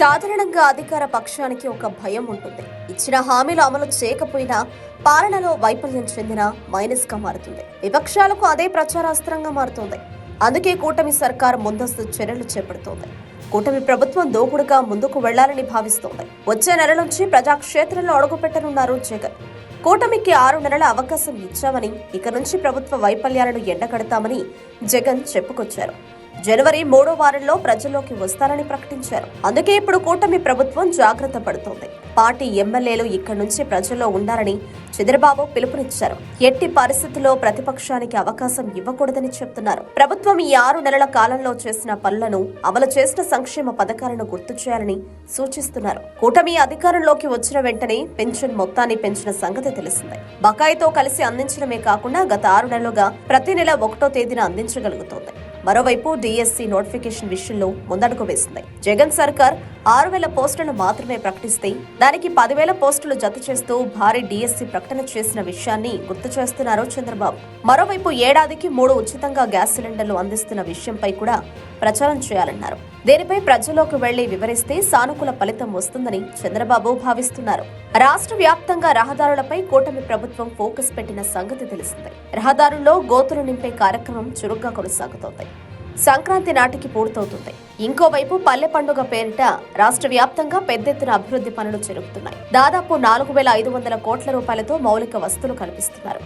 సాధారణంగా అధికార పక్షానికి ఒక భయం ఉంటుంది. ఇచ్చిన హామీలు అమలు చేయకపోయినా పాలనలో వైఫల్యం చెందిన మైనస్గా మారుతుంది. విపక్షాలకు అదే ప్రచారాస్త్రంగా మారుతుంది. అందుకే కూటమి సర్కార్ ముందస్తు చర్యలు చేపడుతోంది. కూటమి ప్రభుత్వం దోకుడుగా ముందుకు వెళ్ళాలని భావిస్తోంది. వచ్చే నెల నుంచి ప్రజాక్షేత్రంలో అడుగుపెట్టనున్నారు జగన్. కూటమికి ఆరు నెలల అవకాశం ఇచ్చామని ఇక నుంచి ప్రభుత్వ వైఫల్యాలను ఎండగడతామని జగన్ చెప్పుకొచ్చారు. జనవరి మూడో వారంలో ప్రజల్లోకి వస్తారని ప్రకటించారు. అందుకే ఇప్పుడు కూటమి ప్రభుత్వం జాగ్రత్త పడుతోంది. పార్టీ ఎమ్మెల్యేలు ఇక్కడి నుంచి ప్రజల్లో ఉండాలని చంద్రబాబు పిలుపునిచ్చారు. ఎట్టి పరిస్థితుల్లో ప్రతిపక్షానికి అవకాశం ఇవ్వకూడదని చెప్తున్నారు. ప్రభుత్వం ఈ ఆరు నెలల కాలంలో చేసిన పనులను అమలు చేసిన సంక్షేమ పథకాలను గుర్తు చేయాలని సూచిస్తున్నారు. కూటమి అధికారంలోకి వచ్చిన వెంటనే పెన్షన్ మొత్తాన్ని పెంచిన సంగతి తెలిసిందే. బకాయితో కలిసి అందించడమే కాకుండా గత ఆరు నెలలుగా ప్రతి నెల ఒకటో తేదీన అందించగలుగుతోంది. మరోవైపు డిఎస్సి నోటిఫికేషన్ విషయంలో ముందడుగు వేసింది. జగన్ సర్కార్ ఆరు వేల పోస్టులను మాత్రమే ప్రకటిస్తే దానికి పదివేల పోస్టులు జత చేస్తూ భారీ డీఎస్సీ ప్రకటన చేసిన విషయాన్ని గుర్తు చేస్తున్నారు చంద్రబాబు. మరోవైపు ఏడాదికి మూడు ఉచితంగా గ్యాస్ సిలిండర్లు అందిస్తున్న విషయంపై కూడా ప్రచారం చేయాలన్నారు. దీనిపై ప్రజల్లోకి వెళ్ళి వివరిస్తే సానుకూల ఫలితం వస్తుందని చంద్రబాబు భావిస్తున్నారు. రాష్ట్ర వ్యాప్తంగా రహదారులపై కూటమి ప్రభుత్వం ఫోకస్ పెట్టిన సంగతి తెలిసిందే. రహదారుల్లో గోతులు నింపే కార్యక్రమం చురుగ్గా కొనసాగుతోంది. సంక్రాంతి నాటికి పూర్తవుతుంది. ఇంకోవైపు పల్లె పండుగ పేరిట రాష్ట్ర వ్యాప్తంగా పెద్ద ఎత్తున అభివృద్ధి పనులు జరుగుతున్నాయి. దాదాపు నాలుగు వేల ఐదు వందల కోట్ల రూపాయలతో మౌలిక వస్తువులు కల్పిస్తున్నారు.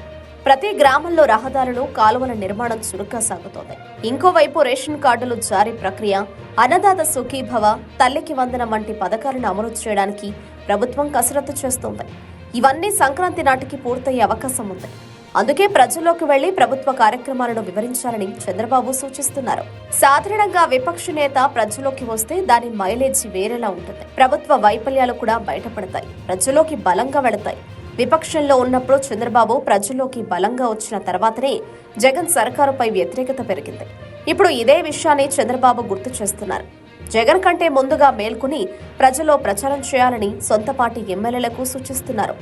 ప్రతి గ్రామంలో రహదారులు కాలువల నిర్మాణం చురుగ్గా సాగుతోంది. ఇంకోవైపు రేషన్ కార్డులు జారీ ప్రక్రియ అన్నదాత సుఖీభవ తల్లికి వందనం వంటి పథకాలను అమలు చేయడానికి ప్రభుత్వం కసరత్తు చేస్తోంది. ఇవన్నీ సంక్రాంతి నాటికి పూర్తయ్యే అవకాశం ఉంది. అందుకే ప్రజల్లోకి వెళ్ళి ప్రభుత్వ కార్యక్రమాలను వివరించాలని చంద్రబాబు సూచిస్తున్నారు. సాధారణంగా విపక్ష నేత ప్రజల్లోకి వస్తే దాని మైలేజ్ వేరేలా ఉంటుంది. ప్రభుత్వ వైఫల్యాలు కూడా బయటపడతాయి. ప్రజల్లోకి బలంగా వెళతాయి. విపక్షంలో ఉన్నప్పుడు చంద్రబాబు ప్రజల్లోకి బలంగా వచ్చిన తర్వాతనే జగన్ సర్కారుపై వ్యతిరేకత పెరిగింది. ఇప్పుడు ఇదే విషయాన్ని చంద్రబాబు గుర్తు చేస్తున్నారు. జగన్ కంటే ముందుగా మేల్కొని ప్రజల్లో ప్రచారం చేయాలని సొంత పార్టీ ఎమ్మెల్యేలకు సూచిస్తున్నారు.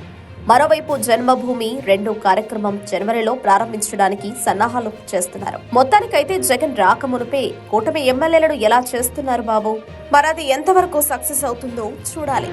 మరోవైపు జన్మభూమి రెండు కార్యక్రమం జనవరిలో ప్రారంభించడానికి సన్నాహాలు చేస్తున్నారు. మొత్తానికైతే జగన్ రాకమునుపే కూటమి ఎమ్మెల్యేలను ఎలా చేస్తున్నారు బాబు? మరది ఎంతవరకు సక్సెస్ అవుతుందో చూడాలి.